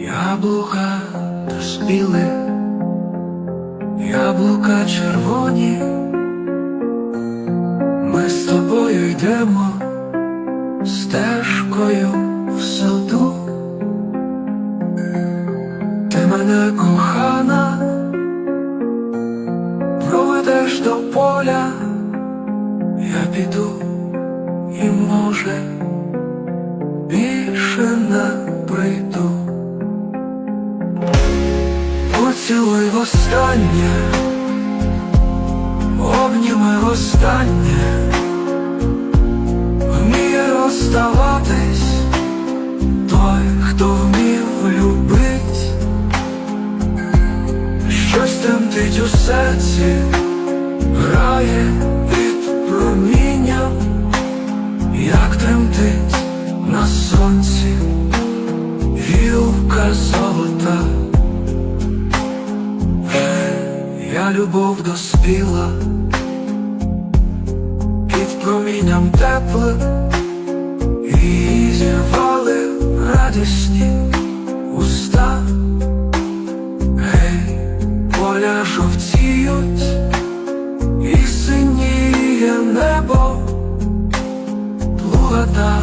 Яблука доспіли, яблука червоні, ми з тобою йдемо стежкою в саду. Ти мене кохана, проведеш до поля, я піду і може більше не прийду. Востаннє, обніми востаннє, вміє розставатись той, хто вмів любить, щось тремтить у серці, Я любов доспіла під промінням теплим і зірвали радісні уста. Гей, поля жовтіють і синіє небо, плугата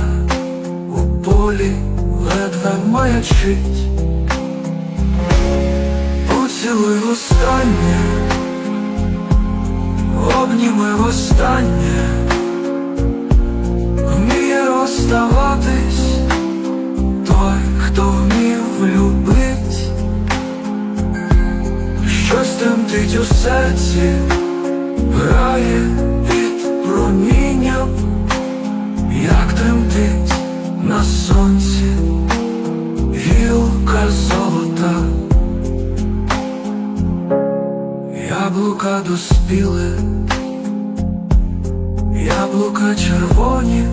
у полі ледве маячить. Поцілуй востаннє, обніми востаннє, вміє розставатись той, хто вмів любить, щось тремтить у серці, грає під промінням, як тремтить на сонці гілка золота. Яблука доспіли, яблука червоні,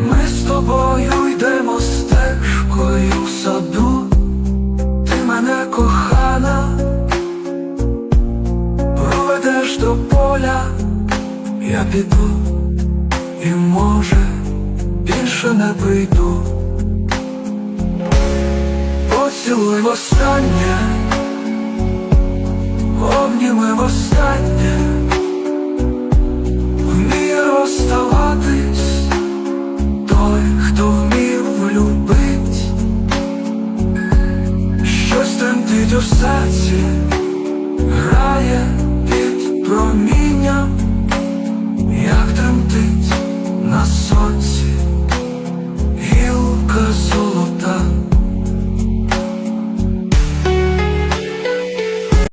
ми з тобою йдемо стежкою в саду, ти мене кохана, проведеш до поля, я піду і може більше не прийду. Поцілуй востаннє обніми востаннє, в серці грає.